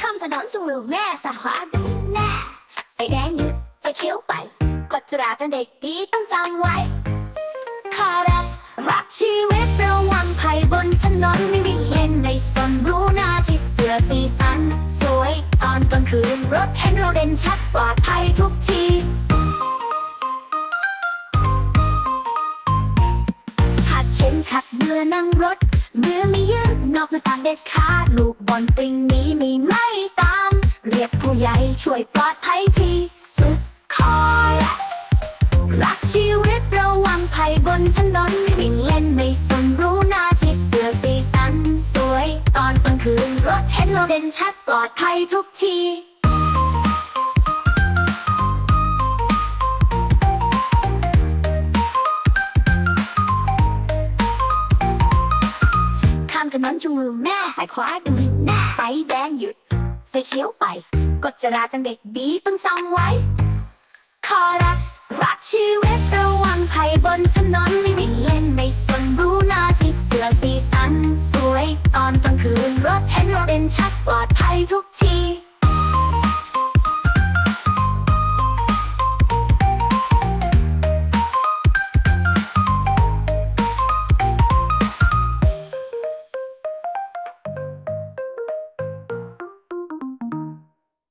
คำถนนสูงหรือแม่สาขาดูแน่ไฟแดงหยุดไฟเขียวไปกฎจราจรเด็กดีต้องจำไว้คารัสรักชีวิตระวังภัยบนถนนไม่วิ่งเล่นในสนรู้หน้าที่เสือสีสัน สวยตอนกลางคืนรถเห็นเราเด่นชัดปลอดภัยทุกทีขัดเข็นขัดเมื่อนั่งรถเมื่อไม่ยืนนอกหน้าต่างเด็ดขาดลู บอลติงนี้มีไม่ตาม เรียกผู้ใหญ่ช่วยปลอดภัยที่สุดคอรัสรักชีวิตระวังภัยบนถนนวิ่งเล่นไม่สนรู้หน้าที่เสือสีสันสวย ตอนกลางคืนรถเห็นเราเด่นชัดปลอดภัยทุกทีข้ามถนนชูมือแม่สายขวาดู ฟแดงหยุด ไฟเขียวไป กฎจราจรเด็กดีต้องจำไว้ คอรัสรักชีวิตระวังภัยบนถนนไม่วิ่งเล่นไม่สนรู้หน้าที่เสือสีสัน สวย ตอนกลางคืนรถเห็นเราเด่นชัดปลอดภัยทุกที